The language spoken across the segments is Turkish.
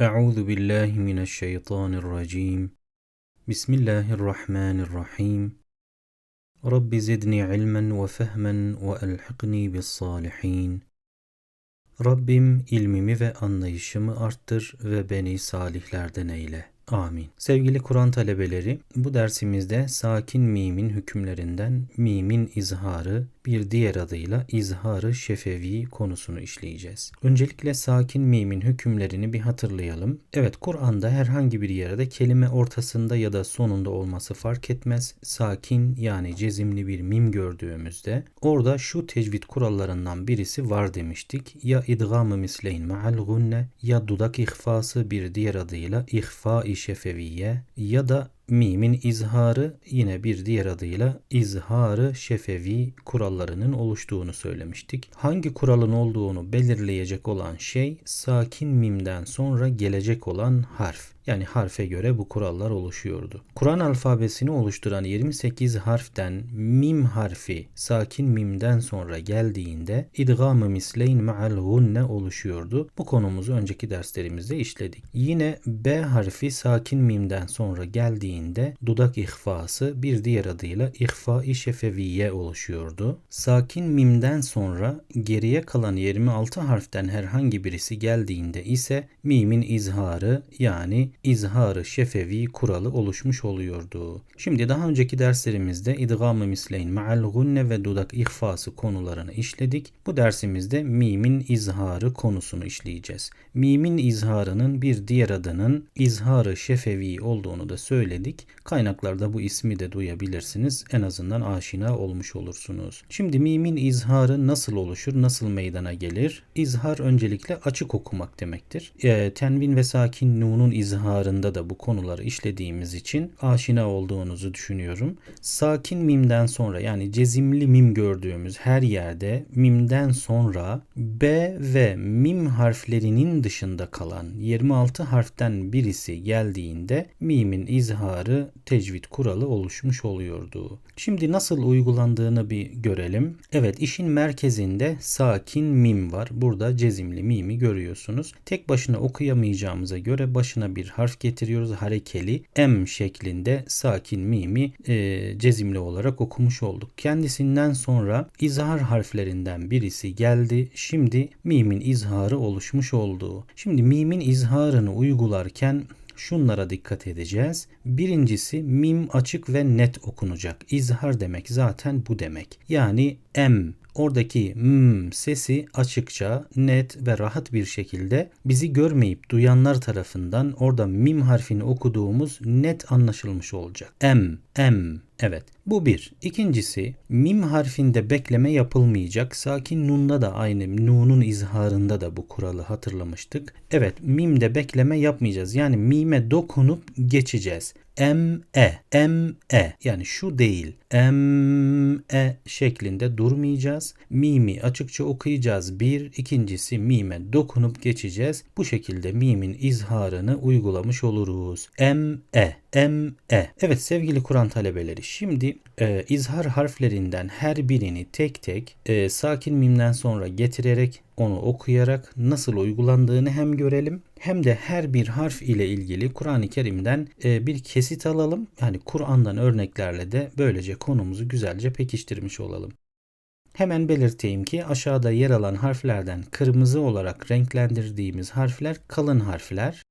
أعوذ بالله من الشيطان الرجيم. بسم الله الرحمن الرحيم. رب زدني علما وفهما وألحقني بالصالحين. Rabbim ilmimi ve anlayışımı arttır ve beni salihlerden eyle. Amin. Sevgili Kur'an talebeleri, bu dersimizde sakin mimin hükümlerinden mimin izharı, bir diğer adıyla izharı şefevi konusunu işleyeceğiz. Öncelikle sakin mimin hükümlerini bir hatırlayalım. Evet, Kur'an'da herhangi bir yerde kelime ortasında ya da sonunda olması fark etmez. Sakin yani cezimli bir mim gördüğümüzde orada şu tecvid kurallarından birisi var demiştik. Ya idgamı misleyn ma'al gunne ya dudak ihfası bir diğer adıyla ihfa-i şefeviye ya da mimin izharı yine bir diğer adıyla izharı şefevi kurallarının oluştuğunu söylemiştik. Hangi kuralın olduğunu belirleyecek olan şey sakin mimden sonra gelecek olan harf. Yani harfe göre bu kurallar oluşuyordu. Kur'an alfabesini oluşturan 28 harften mim harfi sakin mimden sonra geldiğinde idgam-ı misleyn ma'al gunne oluşuyordu. Bu konumuzu önceki derslerimizde işledik. Yine B harfi sakin mimden sonra geldiğinde dudak ihfası bir diğer adıyla ihfa-i şefeviye oluşuyordu. Sakin mimden sonra geriye kalan 26 harften herhangi birisi geldiğinde ise mimin izharı yani izharı şefevi kuralı oluşmuş oluyordu. Şimdi daha önceki derslerimizde idgam-ı misleyn ma'al gunne ve dudak ihfası konularını işledik. Bu dersimizde mimin izharı konusunu işleyeceğiz. Mimin izharının bir diğer adının izharı şefevi olduğunu da söyledik. Kaynaklarda bu ismi de duyabilirsiniz. En azından aşina olmuş olursunuz. Şimdi mimin izharı nasıl oluşur, nasıl meydana gelir? İzhar öncelikle açık okumak demektir. E, tenvin ve sakin nunun izharında da bu konuları işlediğimiz için aşina olduğunuzu düşünüyorum. Sakin mimden sonra yani cezimli mim gördüğümüz her yerde mimden sonra B ve mim harflerinin dışında kalan 26 harften birisi geldiğinde mimin izharı tecvid kuralı oluşmuş oluyordu. Şimdi nasıl uygulandığını bir görelim. Evet işin merkezinde sakin mim var. Burada cezimli mimi görüyorsunuz. Tek başına okuyamayacağımıza göre başına bir harf getiriyoruz. Harekeli M şeklinde sakin mimi e, cezimli olarak okumuş olduk. Kendisinden sonra izhar harflerinden birisi geldi. Şimdi mimin izharı oluşmuş oldu. Şimdi mimin izharını uygularken şunlara dikkat edeceğiz. Birincisi mim açık ve net okunacak. İzhar demek zaten bu demek. Yani M oradaki m sesi açıkça, net ve rahat bir şekilde bizi görmeyip duyanlar tarafından orada mim harfini okuduğumuz net anlaşılmış olacak. M, M, Evet bu bir. İkincisi mim harfinde bekleme yapılmayacak. Sakin nunda da aynı nunun izharında da bu kuralı hatırlamıştık. Evet mimde bekleme yapmayacağız. Yani mime dokunup geçeceğiz. M e M e yani şu değil. M e şeklinde durmayacağız. Mimi açıkça okuyacağız. Bir, ikincisi mime dokunup geçeceğiz. Bu şekilde mimin izharını uygulamış oluruz. M e M e. Evet sevgili Kur'an talebeleri şimdi e, izhar harflerinden her birini tek tek e, sakin mimden sonra getirerek onu okuyarak nasıl uygulandığını hem görelim hem de her bir harf ile ilgili Kur'an-ı Kerim'den e, bir kesit alalım. Yani Kur'an'dan örneklerle de böylece konumuzu güzelce pekiştirmiş olalım. Hemen belirteyim ki aşağıda yer alan harflerden kırmızı olarak renklendirdiğimiz harfler kalın harfler.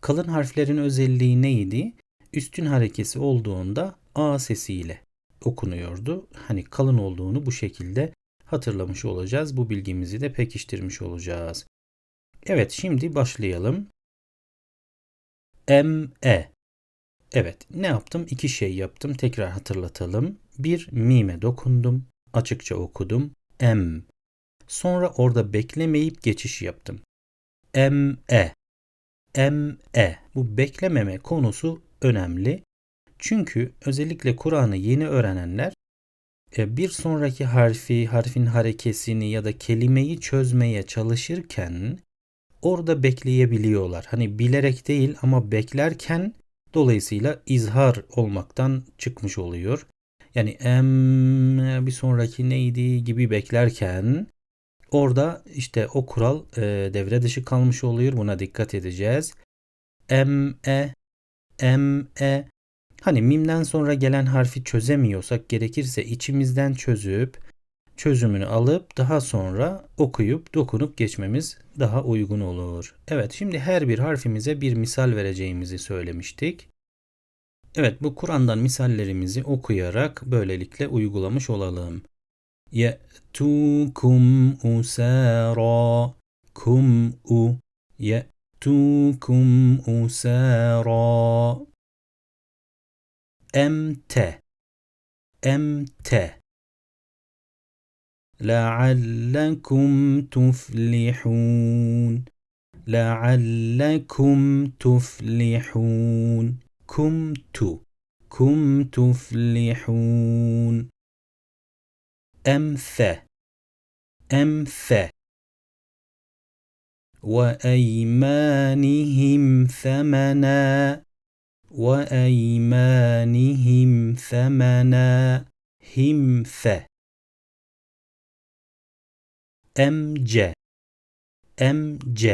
Kalın harflerin özelliği neydi? Üstün harekesi olduğunda A sesiyle okunuyordu. Hani kalın olduğunu bu şekilde hatırlamış olacağız. Bu bilgimizi de pekiştirmiş olacağız. Evet şimdi başlayalım. M E. Evet ne yaptım? İki şey yaptım. Tekrar hatırlatalım. Bir mime dokundum. Açıkça okudum. M. Sonra orada beklemeyip geçiş yaptım. M E. M E. Bu beklememe konusu önemli. Çünkü özellikle Kur'an'ı yeni öğrenenler bir sonraki harfi, harfin harekesini ya da kelimeyi çözmeye çalışırken orada bekleyebiliyorlar. Hani bilerek değil ama beklerken dolayısıyla izhar olmaktan çıkmış oluyor. Yani em bir sonraki neydi gibi beklerken Orada işte o kural e, devre dışı kalmış oluyor. Buna dikkat edeceğiz. M, E, M, E. Hani mimden sonra gelen harfi çözemiyorsak gerekirse içimizden çözüp çözümünü alıp daha sonra okuyup dokunup geçmemiz daha uygun olur. Evet şimdi her bir harfimize bir misal vereceğimizi söylemiştik. Evet bu Kur'an'dan misallerimizi okuyarak böylelikle uygulamış olalım. Ye'tukum usara kum u ye'tukum usara أمت. أمت. لعلكم تفلحون. لعلكم تفلحون. كمت كم تفلحون. أمث. أمث. وأيمانهم ثمنا. وأيمانهم ثمنا همث. أمج. أمج.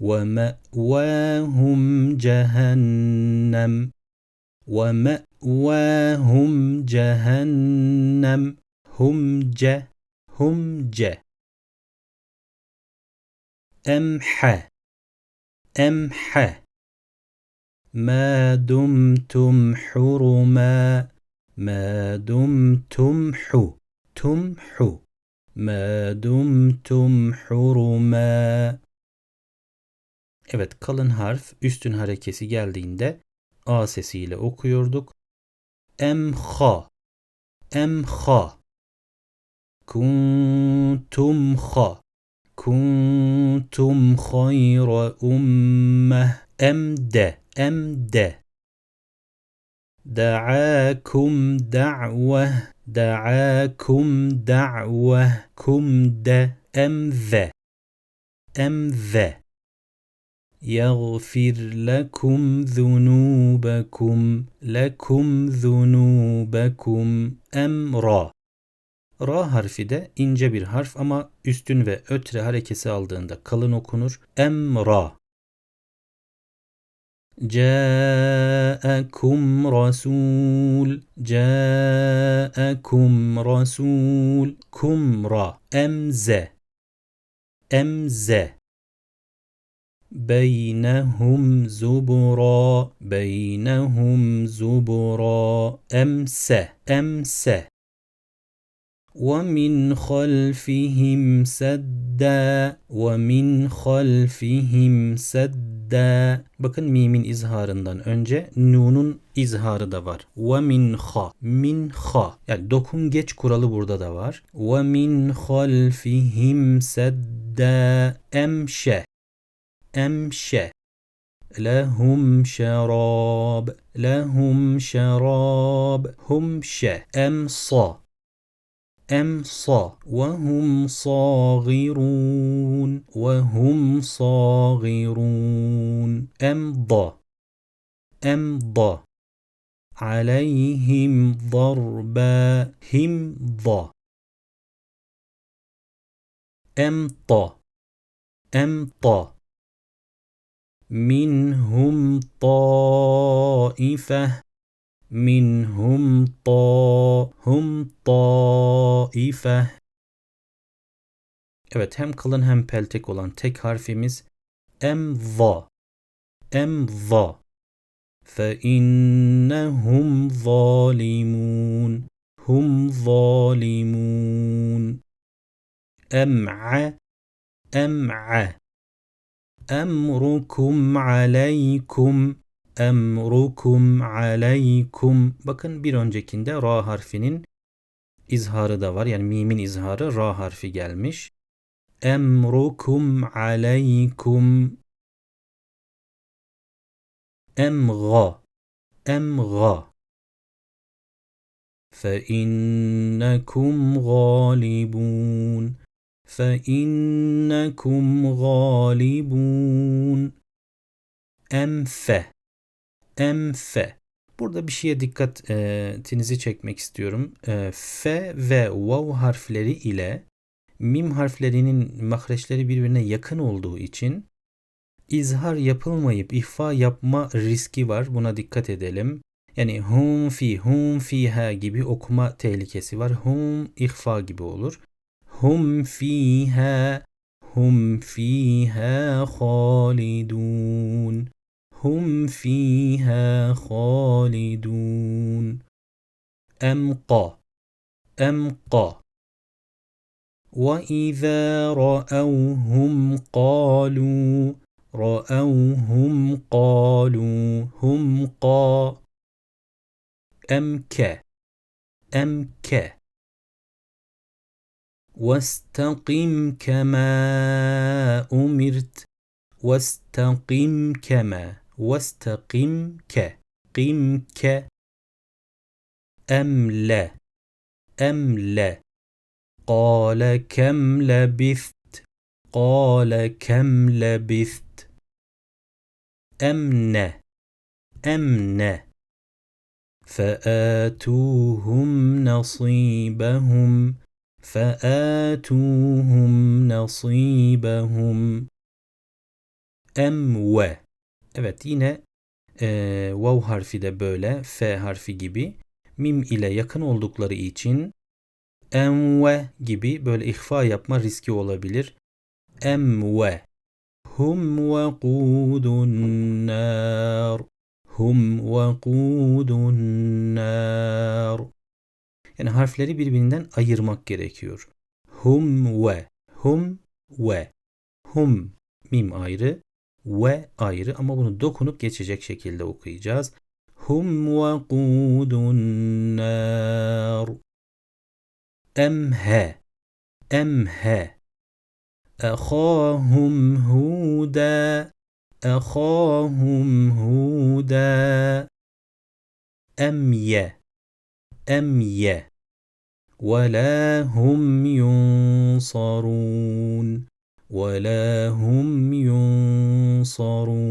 ومأواهم جهنم. ومأواهم جهنم. هم ج هم ج أمح. أمح. ما دمتم حرما ما دمتم حو تمحو ما دمتم حرما Evet kalın harf üstün harekesi geldiğinde A sesiyle okuyorduk. Emha. Emha. Kuntum ha. Kuntum hayra ummeh. Emde. Emde. دعاكم دعوة دعاكم دعوة كمد أمذ أمذ يغفر لكم ذنوبكم لكم ذنوبكم emra. Ra harfi de ince bir harf ama üstün ve ötre harekesi aldığında kalın okunur. Emra. جاءكم رسول جاءكم رسول كمرا أمزة أمزة بينهم زبرا بينهم زبرا أمس أمس. ومن خلفهم سدا ومن خلفهم سدا. de. Bakın mimin izharından önce nunun izharı da var. Ve minha. Minha. Yani dokun geç kuralı burada da var. Ve min halfihim sedde emşe. Emşe. Lehum şerab. Lehum şerab. Humşe. Emsa. أمصى أمصى وهم صاغرون وهم صاغرون. أمضى أمضى عليهم ضربا همضى أمطى أمطى منهم طائفة. منهم طا هم طائفة Evet hem kalın hem peltek olan tek harfimiz emza. Emza. فإنهم ظالمون هم ظالمون أمع أمع emrukum aleykum emrukum aleykum bakın bir öncekinde ra harfinin izharı da var yani mimin izharı ra harfi gelmiş emrukum aleykum emga emga فإنكم غالبون فإنكم غالبون Emfe. Emfe. Burada bir şeye dikkatinizi çekmek istiyorum. F ve vav harfleri ile mim harflerinin mahreçleri birbirine yakın olduğu için izhar yapılmayıp ihfa yapma riski var. Buna dikkat edelim. Yani hum fi hum fiha gibi okuma tehlikesi var. Hum ihfa gibi olur. Hum fiha hum fiha halidun. Hum fiha halidun. Emqa emqa وإذا رأوهم قالوا رأوهم قالوا هم قا أمك أمك واستقم كما أمرت واستقم كما واستقم ك قم ك أملا أملا قال كم لبثت. قال كم لبثت. أمن أمن فآتوهم نصيبهم. فآتوهم نصيبهم. emve. Evet yine e, vav harfi de böyle f harfi gibi mim ile yakın oldukları için emve gibi böyle ihfa yapma riski olabilir. Emve. Hum vakudun nar. Hum vakudun nar. Yani harfleri birbirinden ayırmak gerekiyor. Hum ve. Hum ve. Hum mim ayrı ve ayrı ama bunu dokunup geçecek şekilde okuyacağız. Hum vakudun nar. أمها أمها أخاهم هودا أخاهم هودا أمية أمية ولا هم ينصرون ولا هم ينصرون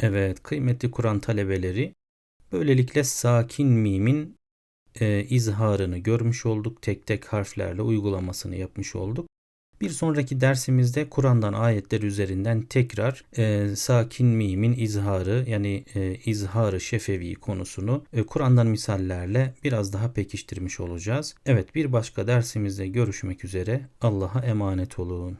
Evet kıymetli Kur'an talebeleri böylelikle sakin mimin e, izharını görmüş olduk. Tek tek harflerle uygulamasını yapmış olduk. Bir sonraki dersimizde Kur'an'dan ayetler üzerinden tekrar e, sakin mimin izharı yani e, izharı şefevi konusunu e, Kur'an'dan misallerle biraz daha pekiştirmiş olacağız. Evet bir başka dersimizde görüşmek üzere. Allah'a emanet olun.